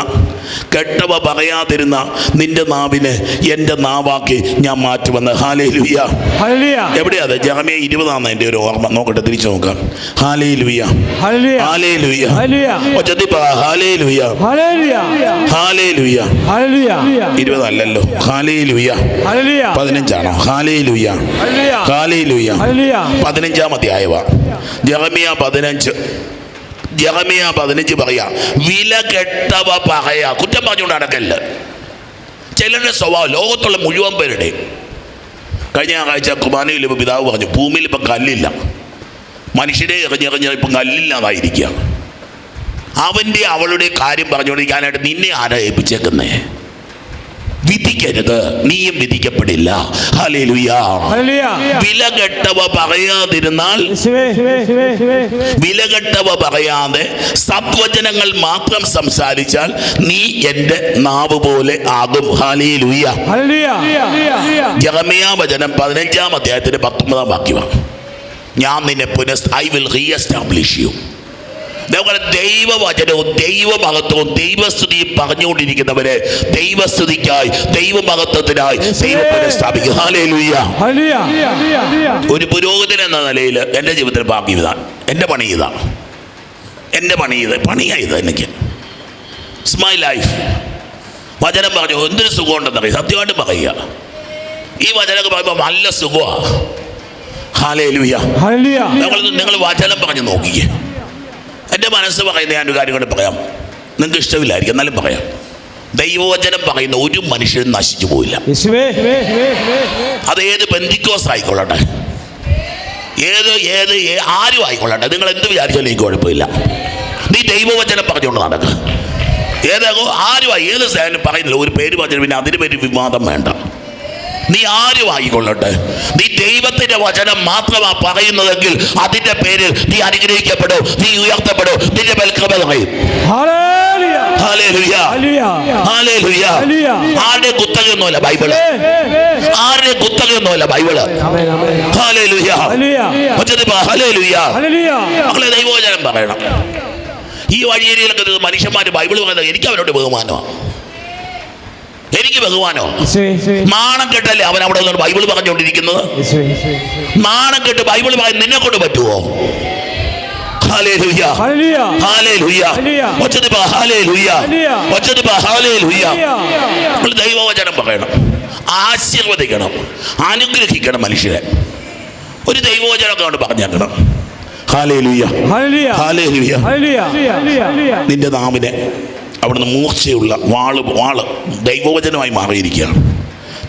കെട്ടവ പറയാതിരുന്ന നിന്റെ നാവിനെ എന്റെ നാവാക്കി ഞാൻ മാറ്റുമെന്ന് ഹാലേ ലുയ്യ എവിടെയാ അത് ജാമ്യ ഇരുപതാന്ന് എന്റെ ഒരു ഓർമ്മ നോക്കട്ടെ തിരിച്ചു നോക്കാം ഹാലേ ലുയ്യ ഹാലേ ലുയ്യ ഒച്ചത്തി ഹാലേ ലുയ്യ ഹാലേ ലുയ്യ ഇരുപതല്ലല്ലോ ഹാലേ ലുയ്യ പതിനഞ്ചാണോ ഹാലേ ലുയ്യ ഹാലേ ലുയ്യ പതിനഞ്ചാം അധ്യായവ ജറമിയ പതിനഞ്ച് ജറമിയ പതിനഞ്ച് പറയാ. വില കെട്ടവ പറയാ. കുറ്റം പറഞ്ഞുകൊണ്ട് നടക്കല്ല. ചിലരുടെ സ്വഭാവം ലോകത്തുള്ള മുഴുവൻ പേരുടെ. കഴിഞ്ഞ ആഴ്ച കുമാനയിൽ ഇപ്പോൾ പിതാവ് പറഞ്ഞു ഭൂമിയിൽ ഇപ്പം കല്ലില്ല. മനുഷ്യരെ എറിഞ്ഞെറിഞ്ഞ ഇപ്പം കല്ലില്ലാതായിരിക്കുക അവന്റെ അവളുടെ കാര്യം പറഞ്ഞുകൊണ്ടിരിക്കാനായിട്ട് നിന്നെ ആരാ ഏൽപ്പിച്ചേക്കുന്നേ? വിധിക്കരുത്. നീയും വിധിക്കപ്പെടില്ല. വിലകെട്ടവ പറയാതിരുന്നാൽ വിലകെട്ടവ പറയാതെ സത്വചനങ്ങൾ മാത്രം സംസാരിച്ചാൽ നീ എന്റെ നാവ് പോലെ ആകും. ജറമിയ വചനം പതിനഞ്ചാം അധ്യായത്തിന്റെ പത്തൊമ്പതാം വാക്യമാണ്. ഞാൻ നിന്നെ പുനഃ ഐ വിൽ റീഎസ്റ്റാബ്ലിഷ് യു അതേപോലെ ദൈവവചനവും ദൈവമഹത്വവും ദൈവസ്തുതിയും പറഞ്ഞുകൊണ്ടിരിക്കുന്നവരെ ദൈവസ്തുതിക്കായി ദൈവമഹത്വത്തിനായി ദൈവത്തിനെ ഹല്ലേലൂയ. ഒരു പുരോഹിതൻ എന്ന നിലയിൽ എന്റെ ജീവിതത്തിൽ ബാക്കി ഇതാണ് എന്റെ പണി ഇതാണ് എന്റെ പണി ഇത്. പണിയായത് എനിക്ക്. ഇറ്റ്സ് മൈ ലൈഫ് വചനം പറഞ്ഞു എന്തൊരു സുഖമുണ്ടെന്നറിയാം? സത്യമായിട്ട് പറയുക. ഈ വചനമൊക്കെ പറയുമ്പോൾ നല്ല സുഖമാണ് ഹാലേ ഹല്ലേലൂയ. നിങ്ങൾ നിങ്ങൾ വചനം പറഞ്ഞു നോക്കിക്കേ. എന്റെ മനസ്സ് പറയുന്ന ഞാൻ ഒരു കാര്യം കൂടെ പറയാം. നിങ്ങൾക്ക് ഇഷ്ടമില്ലായിരിക്കും എന്നാലും പറയാം. ദൈവവചനം പറയുന്ന ഒരു മനുഷ്യനും നശിച്ചു പോയില്ല അത് ഏത് ബന്ധിക്കോസ് ആയിക്കൊള്ളട്ടെ. ഏത് ഏത് ആരും ആയിക്കൊള്ളട്ടെ. നിങ്ങൾ എന്ത് വിചാരിച്ചാലും എനിക്ക് കുഴപ്പമില്ല. നീ ദൈവവചനം പറഞ്ഞുകൊണ്ട് നടക്കുക ഏതാകോ ആരുമായി ഏത് സേവനം പറയുന്നില്ല. ഒരു പേര് പറഞ്ഞു പിന്നെ അതിന് പേര് വിവാദം വേണ്ട. നീ ആരും ആയിക്കൊള്ളട്ടെ നീ ദൈവത്തിന്റെ വചനം മാത്രമാ പറയുന്നതെങ്കിൽ അതിന്റെ പേരിൽ നീ അനുഗ്രഹിക്കപ്പെടും നീ ഉയർത്തപ്പെടും നിന്റെ മേൽക്കൃപ ഈ വഴിയിലൊക്കെ മനുഷ്യന്മാര്. ആരുടെ കുത്തകയൊന്നുമല്ല ബൈബിൾ. ആരുടെ കുത്തകയൊന്നുമല്ല മക്കളെ പറയണം. ഈ വഴിയേരിയിലൊക്കെ മനുഷ്യന്മാർ ബൈബിൾ പറയുന്നത് എനിക്ക് അവരോട് ബഹുമാനമാണ്. എനിക്ക് ബഹുമാനോ. മാണം കെട്ടല്ലേ അവൻ അവിടെ നിന്ന് ബൈബിൾ പറഞ്ഞുകൊണ്ടിരിക്കുന്നത്? മാണം കെട്ട് ബൈബിൾ പറയാൻ നിന്നെ കൊണ്ട് പറ്റുമോ നമ്മൾ ദൈവവചനം പറയണം. ആശീർവദിക്കണം. അനുഗ്രഹിക്കണം മനുഷ്യരെ. ഒരു ദൈവവചനമൊക്കെ കൊണ്ട് പറഞ്ഞേക്കണം. നിന്റെ നാവിനെ അവിടുന്ന് മൂർച്ചയുള്ള വാൾ വാൾ ദൈവവചനമായി മാറിയിരിക്കുകയാണ്.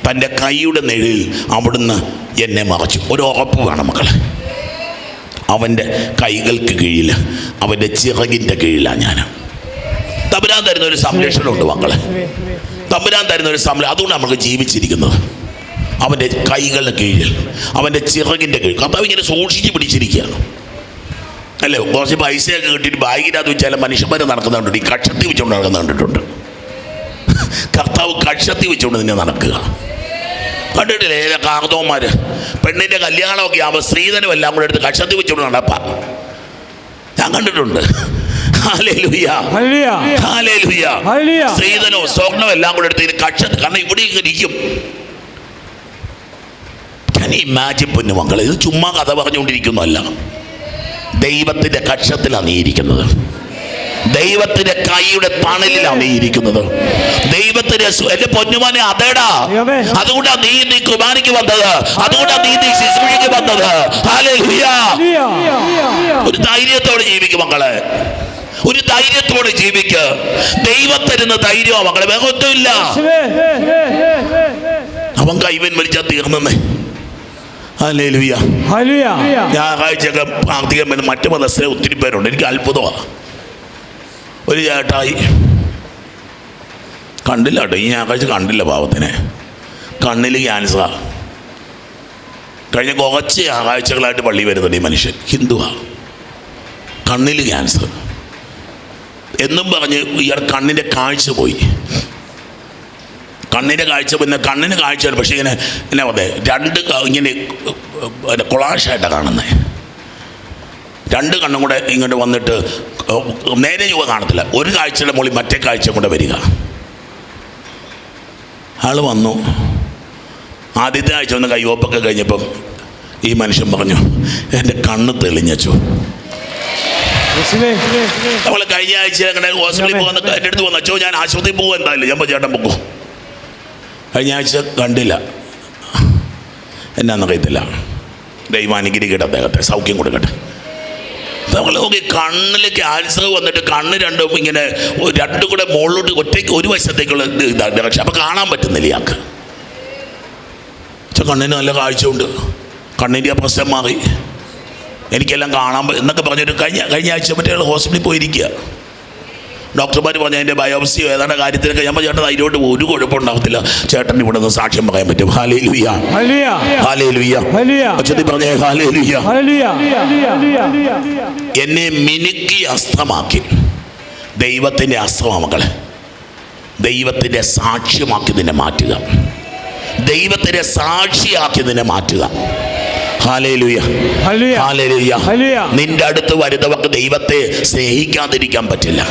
തന്റെ കൈയുടെ നിഴലിൽ അവിടുന്ന് എന്നെ മറച്ചു. ഒരു ഉറപ്പ് വേണം മക്കളെ. അവന്റെ കൈകൾക്ക് കീഴിൽ അവന്റെ ചിറകിന്റെ കീഴിലാണ് ഞാൻ. തമ്പുരാൻ തരുന്ന ഒരു സംരക്ഷണമുണ്ട് മക്കളെ. തമ്പുരാൻ തരുന്ന ഒരു സംരക്ഷണം അതുകൊണ്ട് നമ്മൾ ജീവിച്ചിരിക്കുന്നത്. അവന്റെ കൈകളുടെ കീഴിൽ അവന്റെ ചിറകിന്റെ കീഴിൽ. കർത്താവ് ഇങ്ങനെ സൂക്ഷിച്ച് പിടിച്ചിരിക്കുകയാണ്. അല്ലേ? കുറച്ച് പൈസയൊക്കെ കിട്ടിയിട്ട് ബാഗിനകത്ത് വെച്ചാൽ മനുഷ്യന്മാർ നടക്കുന്നുണ്ട്. ഈ കക്ഷത്തി വെച്ചുകൊണ്ട് നടക്കുന്ന കണ്ടിട്ടുണ്ട്. കർത്താവ് കക്ഷത്തി വെച്ചുകൊണ്ട് നിന്നെ നടക്കുക. കണ്ടിട്ടില്ലേ? ഏതാ കാർത്തവന്മാർ പെണ്ണിന്റെ കല്യാണമൊക്കെ ആകുമ്പോൾ സ്ത്രീധനം എല്ലാം കൂടെ എടുത്ത് കക്ഷത്തി വെച്ചുകൊണ്ട് നടപ്പാ. ഞാൻ കണ്ടിട്ടുണ്ട്. സ്ത്രീധനവും സ്വർണവും എല്ലാം കൂടെ എടുത്ത് കക്ഷത്ത് കാരണം ഇവിടെ ഇരിക്കും. ഞാൻ ഇമാജിൻ പൊന്നു മക്കളെ ഇത് ചുമ്മാ കഥ പറഞ്ഞുകൊണ്ടിരിക്കുന്നതല്ല. ദൈവത്തിന്റെ കക്ഷത്തിലാണ് നീ ഇരിക്കുന്നത്. ദൈവത്തിന്റെ കൈയുടെ തണലിലാണ് നീ ഇരിക്കുന്നത്. ദൈവത്തിന്റെ എന്റെ പൊന്നുമോനെ അതേടാ. അതുകൊണ്ടാ നീ നീ കുർബാനയ്ക്ക് വന്നത്. അതുകൊണ്ടാ നീ നീ ശിശുക്ക് വന്നത്. ഒരു ധൈര്യത്തോടെ ജീവിക്കും മക്കളെ. ഒരു ധൈര്യത്തോടെ ജീവിക്കുക ദൈവം തരുന്ന ധൈര്യമോ മക്കളെ. വേഗം ഒന്നുമില്ല. അവൻ കൈവൻ വലിച്ചാൽ തീർന്നേ ഞായറാഴ്ചയൊക്കെ പ്രാർത്ഥിക്കാൻ വരുന്ന മറ്റു മതസ്ഥരെ ഒത്തിരി പേരുണ്ട്. എനിക്ക് അത്ഭുതമാണ് ഒരു ചേട്ടായി കണ്ടില്ല കേട്ടോ. ഈ ഞായറാഴ്ച കണ്ടില്ല പാവത്തിനെ. കണ്ണിൽ ക്യാൻസറാ കഴിഞ്ഞ കുറച്ച് ഞായറാഴ്ചകളായിട്ട് പള്ളി വരുന്നുണ്ട് ഈ മനുഷ്യൻ. ഹിന്ദുവാ. കണ്ണിൽ ക്യാൻസർ എന്നും പറഞ്ഞ് ഇയാൾ കണ്ണിന്റെ കാഴ്ച പോയി. കണ്ണിന്റെ കാഴ്ച പിന്നെ കണ്ണിന് കാഴ്ച പക്ഷേ ഇങ്ങനെ എന്നാ പറയുക രണ്ട് ഇങ്ങനെ കൊളാഷായിട്ടാണ് കാണുന്നത് രണ്ട് കണ്ണും കൂടെ ഇങ്ങോട്ട് വന്നിട്ട് നേരെ ചുവ കാണത്തില്ല. ഒരു കാഴ്ചയുടെ മുകളിൽ മറ്റേ കാഴ്ച കൂടെ വരിക. ആൾ വന്നു. ആദ്യത്തെ ആഴ്ച വന്ന് കയ്യോപ്പൊക്കെ കഴിഞ്ഞപ്പം ഈ മനുഷ്യൻ പറഞ്ഞു എന്റെ കണ്ണ് തെളിഞ്ഞച്ചു. നമ്മൾ കഴിഞ്ഞ ആഴ്ച അങ്ങനെ ഹോസ്പിറ്റലിൽ പോകുന്ന എന്റെ അടുത്ത് വന്നു അച്ചോ ഞാൻ ആശുപത്രിയിൽ പോകും എന്തായാലും. ഞാൻ ചേട്ടൻ പൊക്കോ. കഴിഞ്ഞ ആഴ്ച കണ്ടില്ല. എന്നാന്നറിയത്തില്ല ദൈവം അനുഗ്രഹിക്കട്ടെ അദ്ദേഹത്തെ സൗഖ്യം കൊടുക്കട്ടെ. നമ്മൾ നോക്കി കണ്ണിൽ ക്യാൻസർ വന്നിട്ട് കണ്ണ് രണ്ടും ഇങ്ങനെ രണ്ടും കൂടെ മുകളിലോട്ട് ഒറ്റയ്ക്ക് ഒരു വശത്തേക്കുള്ള ഡയറക്ഷൻ അപ്പം കാണാൻ പറ്റുന്നില്ല ഇയാൾക്ക്. കണ്ണിന് നല്ല കാഴ്ച ഉണ്ട് കണ്ണിന്റെ ആ പ്രശ്നം മാറി. എനിക്കെല്ലാം കാണാൻ എന്നൊക്കെ പറഞ്ഞിട്ട് കഴിഞ്ഞ കഴിഞ്ഞ ആഴ്ച മറ്റേ ഹോസ്പിറ്റലിൽ പോയിരിക്കുക ഡോക്ടർമാർ പറഞ്ഞ അതിന്റെ ബയോപ്സിയോ ഏതാണ്ട് കാര്യത്തിലൊക്കെ ഞാൻ ചേട്ടൻ അതിലോട്ട് ഒരു കുഴപ്പമുണ്ടാകത്തില്ല ചേട്ടൻ ഇവിടെ നിന്ന് സാക്ഷ്യം പറയാൻ പറ്റും. ഹാലേ ലുയ്യ ഹാലേ ലുയ്യ ഒച്ചത്തിൽ പറഞ്ഞേ ഹാലേ ലുയ്യ എന്നെ മിനുക്കി അസ്ത്രമാക്കി ദൈവത്തിന്റെ മക്കളെ. ദൈവത്തിന്റെ സാക്ഷ്യമാക്കി നിന്നെ മാറ്റുക. ദൈവത്തിന്റെ സാക്ഷിയാക്കി നിന്നെ മാറ്റുക. നിന്റെ അടുത്ത് വരുന്നവർക്ക് ദൈവത്തെ സ്നേഹിക്കാതിരിക്കാൻ പറ്റില്ല.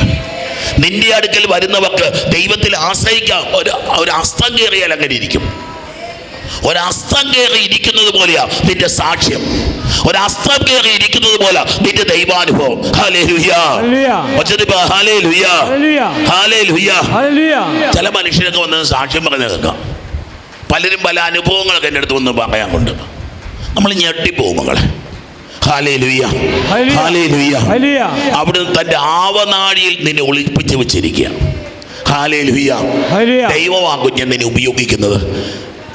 നിന്റെ അടുക്കൽ വരുന്നവർക്ക് ദൈവത്തിൽ ആശ്രയിക്കാം. ഒരു ഒരു അസ്തം കയറിയാൽ അങ്ങനെ ഇരിക്കും. ഒരസ്തം കയറി ഇരിക്കുന്നത് പോലെയാ നിന്റെ സാക്ഷ്യം. ഒരസ്തം കയറി ഇരിക്കുന്നത് പോലെ നിന്റെ ദൈവാനുഭവം. ചില മനുഷ്യരൊക്കെ വന്ന് സാക്ഷ്യം പറഞ്ഞു കേൾക്കാം. പലരും പല അനുഭവങ്ങളൊക്കെ എന്റെ അടുത്ത് വന്ന് പറയാൻ കൊണ്ട്. നമ്മൾ ഞെട്ടിപ്പോകും മകളെ. അവിടുന്ന് തന്റെ ആവനാഴിയിൽ നിന്നെ ഒളിപ്പിച്ച് വെച്ചിരിക്കുക. ഹാലേലുയ്യ ഞാൻ നിന്നെ ഉപയോഗിക്കുന്നത്.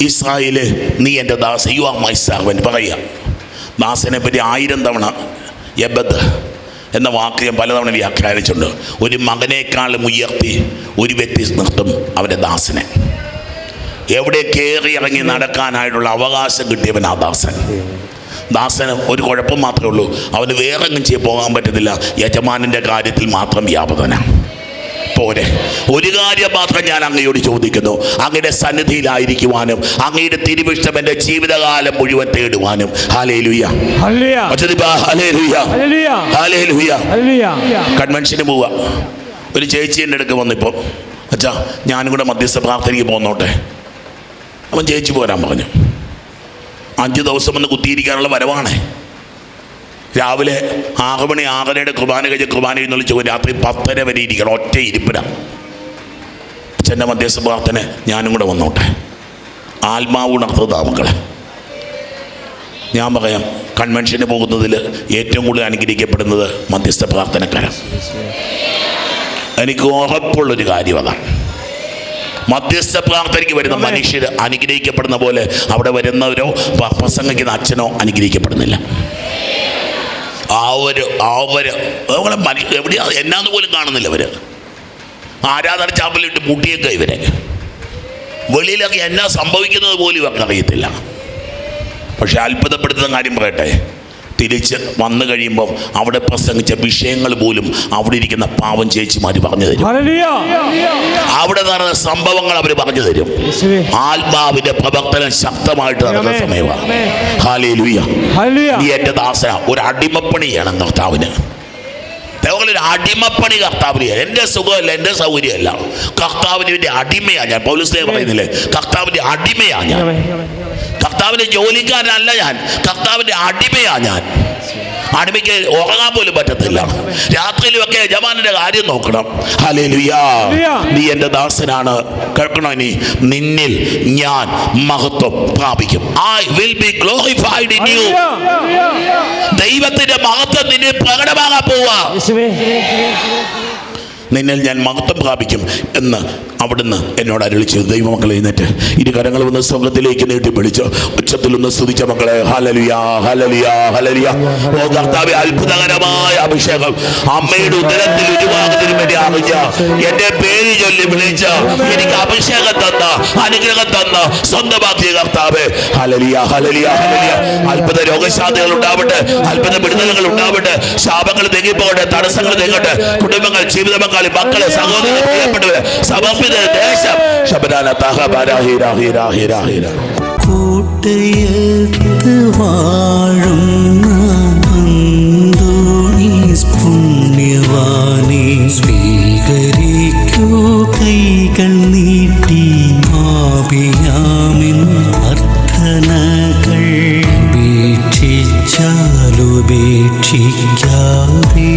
ഇസ്രായേൽ നീ എന്റെ ദാസ യു ആർ മൈ സർവൻ പറയുക. ദാസനെ പറ്റി ആയിരം തവണ എബദ് എന്ന വാക്ക് ഞാൻ പലതവണ വ്യാഖ്യാനിച്ചിട്ടുണ്ട്. ഒരു മകനേക്കാളും ഉയർത്തി ഒരു വ്യക്തി നിർത്തും അവന്റെ ദാസനെ. എവിടെ കയറി ഇറങ്ങി നടക്കാനായിട്ടുള്ള അവകാശം കിട്ടിയവൻ ആ ദാസൻ. ദാസന് ഒരു കുഴപ്പം മാത്രമേ ഉള്ളൂ. അവന് വേറെ എങ്ങും ചെയ്ത് പോകാൻ പറ്റത്തില്ല. യജമാനന്റെ കാര്യത്തിൽ മാത്രം വ്യാപകന. പോരെ. ഒരു കാര്യം മാത്രം ഞാൻ അങ്ങയോട് ചോദിക്കുന്നു. അങ്ങയുടെ സന്നിധിയിലായിരിക്കുവാനും അങ്ങയുടെ തിരുവിഷ്ടം എന്റെ ജീവിതകാലം മുഴുവൻ തേടുവാനും. കൺവെൻഷന് പോവുക ഒരു ചേച്ചി എന്റെ അടുക്ക് വന്നിപ്പോൾ അച്ഛാ ഞാനും കൂടെ മധ്യസ്ഥ പ്രാർത്ഥനയ്ക്ക് പോന്നോട്ടെ? അവൻ ചേച്ചി പോരാൻ പറഞ്ഞു. അഞ്ച് ദിവസം ഒന്ന് കുത്തിയിരിക്കാനുള്ള വരവാണ്. രാവിലെ ആറ് മണി കുർബാന കഴിഞ്ഞ കുർബാന എഴുന്നള്ളിച്ച് പോയി രാത്രി പത്തര വരെ ഇരിക്കണം ഒറ്റ ഇരിപ്പിടാം അച്ഛന്റെ മധ്യസ്ഥ പ്രാർത്ഥന ഞാനും കൂടെ വന്നോട്ടെ. ആത്മാവ് ഉണർത്തതാ മക്കളെ ഞാൻ പറയാം കൺവെൻഷന് പോകുന്നതിൽ ഏറ്റവും കൂടുതൽ അനുഗ്രഹിക്കപ്പെടുന്നത് മധ്യസ്ഥ പ്രാർത്ഥനക്കാരാണ് എനിക്ക് ഉറപ്പുള്ളൊരു കാര്യം അതാണ്. മധ്യസ്ഥ പ്രാർത്ഥനയ്ക്ക് വരുന്ന. മനുഷ്യർ അനുഗ്രഹിക്കപ്പെടുന്ന പോലെ അവിടെ വരുന്നവരോ പ്രസംഗിക്കുന്ന അച്ഛനോ അനുഗ്രഹിക്കപ്പെടുന്നില്ല. ആ ഒരു ആ ഒരു നമ്മളെ മനു എവിടെയാ? എന്നാന്ന് പോലും കാണുന്നില്ല അവർ ആരാധന ചാപ്പലിട്ട് മുട്ടിയേക്ക ഇവരെ. വെളിയിലൊക്കെ എന്നാ സംഭവിക്കുന്നത് പോലും ഇവർക്ക് അറിയത്തില്ല. പക്ഷെ അത്ഭുതപ്പെടുത്തുന്ന കാര്യം പറയട്ടെ. തിരിച്ച് വന്നു കഴിയുമ്പോൾ അവിടെ പ്രസംഗിച്ച വിഷയങ്ങൾ പോലും അവിടെ ഇരിക്കുന്ന പാവം ചേച്ചിമാർ പറഞ്ഞു തരും. അവിടെ നടന്ന സംഭവങ്ങൾ അവർ പറഞ്ഞു തരും. ആത്മാവിന്റെ പ്രവർത്തനം ശക്തമായിട്ട് നടക്കുന്ന ആമേൻ. സമയമാണ്. നീ എന്റെ ദാസന. ഒരു അടിമപ്പണിയാണ് കർത്താവിന്. ഒരു അടിമപ്പണി കർത്താവിന്. എന്റെ സുഖമല്ല എന്റെ സൗകര്യമല്ല. കർത്താവിന് അടിമയാണ് ഞാൻ. പോലീസ് പറയുന്നില്ലേ? കർത്താവിന്റെ അടിമയാണ് ഞാൻ. കർത്താവിന്റെ ജോലിക്കാരനല്ല ഞാൻ. കർത്താവിന്റെ അടിമയാണ് ഞാൻ. അടിമയ്ക്ക് ഉറങ്ങാൻ പോലും പറ്റത്തില്ല. രാത്രിയിലുമൊക്കെ യജമാനന്റെ കാര്യം നോക്കണം. ഹലേ ലുയാ നീ എന്റെ ദാസനാണ്. കേൾക്കണോ ഇനി? നിന്നിൽ ഞാൻ മഹത്വം പ്രാപിക്കും. I will be glorified in you. ദൈവത്തിന്റെ മഹത്വം നിന്നിൽ പ്രകടമാകാൻ പോവാ. നിന്നിൽ ഞാൻ മഹത്വം പ്രാപിക്കും എന്ന് അവിടുന്ന് എന്നോട് അരുളിച്ചു ദൈവമക്കളെ എഴുന്നേറ്റ്. ഇരു കരങ്ങൾ ഒന്ന് സ്വർഗത്തിലേക്ക് നീട്ടി പിടിച്ചു ഉച്ചത്തിൽ ഒന്ന് സ്തുതിച്ച മക്കളെ. ഹലലിയ ഹലലിയ ഹലലിയ ഓ കർത്താവെ അത്ഭുതകരമായ അഭിഷേകം. അമ്മയുടെ ഉദരത്തിൽ ഉരുവാകുന്നതിന് വേണ്ടി അറിഞ്ഞ എന്റെ പേര് ചൊല്ലി വിളിച്ച. എനിക്ക് അഭിഷേകം തന്ന അനുഗ്രഹം തന്ന സ്വന്തമാക്കിയ കർത്താവെ. ഹലലിയ ഹലലിയ ഹലലിയ അത്ഭുത രോഗശാന്തികൾ ഉണ്ടാവട്ടെ. അത്ഭുത വിടുതലുകൾ ഉണ്ടാവട്ടെ. ശാപങ്ങൾ തെങ്ങിപ്പോകട്ടെ തടസ്സങ്ങൾ തെങ്ങട്ടെ കുടുംബങ്ങൾ ജീവിത പങ്കാളി മക്കളെ സഹോദരൻ പ്രിയപ്പെട്ടവരെ സമർപ്പിത ദേശം. ശബരാന തഹ ബരാഹിര ഹിര ഹിര ഹിര കൂട്ടയത്ത് വാഴുന്ന അന്തോണീസ് പുണ്യവാനെ സ്വീകരിക്കൂ കൈകൾ നീട്ടി ആപിയാമിൻ അർത്ഥനകൾ ഉപേക്ഷിച്ചാലുപേക്ഷിക്കാതെ